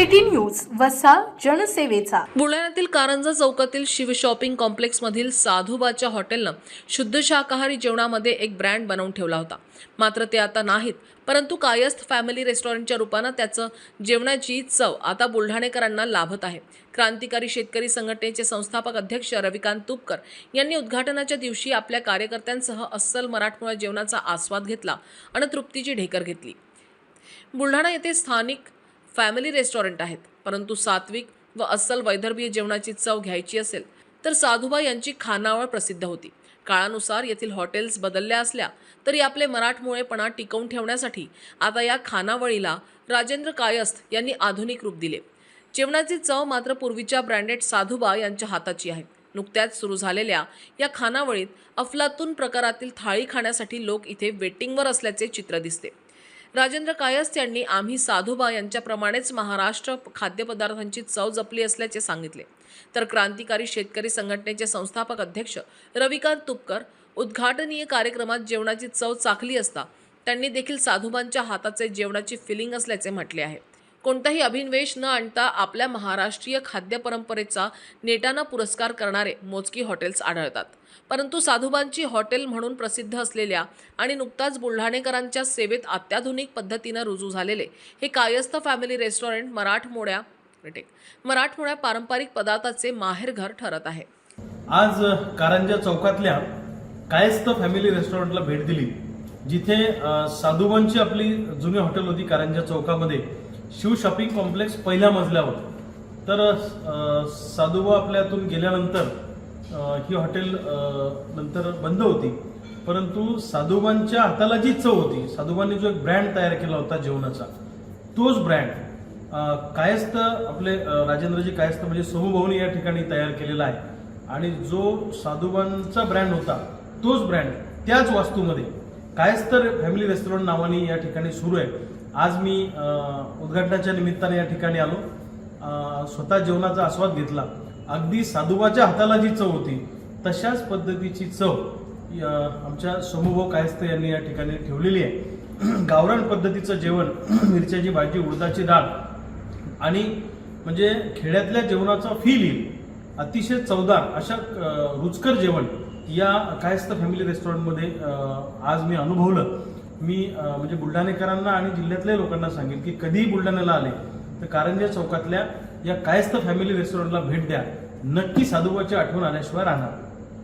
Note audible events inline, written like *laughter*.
City news वसा जनसेवेचा. बुलढाण्यातील कारंजा चौकातील शिव शॉपिंग कॉम्प्लेक्समधील साधुबाच्या हॉटेलनं शुद्ध शाकाहारी जेवणामध्ये एक ब्रँड बनवून ठेवला होता. मात्र ते आता नाहीत परंतु कायस्थ फॅमिली रेस्टॉरंटच्या रूपानं त्याचं जेवणाची चव आता बुलढाणेकरांना लाभत आहे. क्रांतिकारी शेतकरी संघटनेचे संस्थापक अध्यक्ष रविकांत तुपकर यांनी उद्घाटनाच्या दिवशी आपल्या कार्यकर्त्यांसह अस्सल मराठमोळा जेवणाचा आस्वाद घेतला आणि तृप्तीची ढेकर घेतली. बुलढाणा येथे स्थानिक फॅमिली रेस्टॉरंट आहेत. परंतु सात्विक व अस्सल वैदर्भीय जेवणाची चव घ्यायची असेल तर साधुबा यांची खानावळ प्रसिद्ध होती. काळानुसार येथील हॉटेल्स बदलल्या असल्या तरी आपले मराठमोळेपणा टिकवून ठेवण्यासाठी आता या खानावळीला राजेंद्र कायस्थ यांनी आधुनिक रूप दिले. जेवणाची चव मात्र पूर्वीच्या ब्रँडेड साधुबा यांच्या हाताची आहे. नुकत्याच सुरू झालेल्या या खानावळीत अफलातून प्रकारातील थाळी खाण्यासाठी लोक इथे वेटिंगवर असल्याचे चित्र दिसते. राजेंद्र कायस्थ यांनी आम्ही साधुबा यांच्याप्रमाणेच महाराष्ट्र खाद्यपदार्थांची चव जपली असल्याचे सांगितले. तर क्रांतिकारी शेतकरी संघटनेचे संस्थापक अध्यक्ष रविकांत तुपकर उद्घाटनीय कार्यक्रमात जेवणाची चव चाखली असता त्यांनी देखील साधुबांच्या हाताचे जेवणाची फिलिंग असल्याचे म्हटले आहे. कोणताही अभिनवेश न आणता आपल्या महाराष्ट्रीय खाद्य परंपरेचा नेटानं पुरस्कार करणारे मोजकी हॉटेल्स आढळतात. परंतु साधुबांची हॉटेल म्हणून प्रसिद्ध असलेल्या आणि नुकताच बुलढाणेकरांच्या सेवेत अत्याधुनिक पद्धतीनं रुजू झालेले हे कायस्थ फॅमिली रेस्टॉरंट मराठमोळ्या मराठमोड्या मराठमोळ्या पारंपरिक पदार्थाचे माहेरघर ठरत आहे. आज कारंजा चौकातल्या कायस्थ फॅमिली रेस्टॉरंटला भेट दिली जिथे साधुबांची आपली जुनी हॉटेल होती कारंजा चौकामध्ये. शिव शॉपिंग कॉम्प्लेक्स पहिल्या मजल्यावर. तर साधुबा आपल्यातून गेल्यानंतर ही हॉटेल नंतर बंद होती. परंतु साधुबांच्या हाताला जी चव होती साधुबांनी जो एक ब्रँड तयार केला होता जेवणाचा तोच ब्रँड कायस्थ आपले राजेंद्रजी कायस्थ म्हणजे समूभाऊनी या ठिकाणी तयार केलेला आहे. आणि जो साधुबांचा ब्रँड होता तोच ब्रँड त्याच वास्तूमध्ये कायस्थ फॅमिली रेस्टॉरंट नावाने या ठिकाणी सुरू आहे. आज मी उद्घाटनाच्या निमित्ताने या ठिकाणी आलो. स्वतः जेवणाचा आस्वाद घेतला. अगदी साधुबाच्या हाताला जी चव होती तशाच पद्धतीची चव आमच्या समूभाऊ कायस्थ यांनी या ठिकाणी ठेवलेली आहे. *clears throat* गावरान पद्धतीचं जेवण *clears throat* मिरच्याची भाजी उडदाची डाळ आणि म्हणजे खेड्यातल्या जेवणाचा फील येईल. अतिशय चवदार अशा रुचकर जेवण या कायस्थ फॅमिली रेस्टॉरंटमध्ये आज मी अनुभवलं. मी म्हणजे बुलढाणेकरांना आणि जिल्ह्यातल्या लोकांना सांगेन की कधीही बुलढाण्याला आले तर कारंजा चौकातल्या या कायस्थ फॅमिली रेस्टॉरंटला भेट द्या. नक्की साधुबाची आठवण आल्याशिवाय राहणार.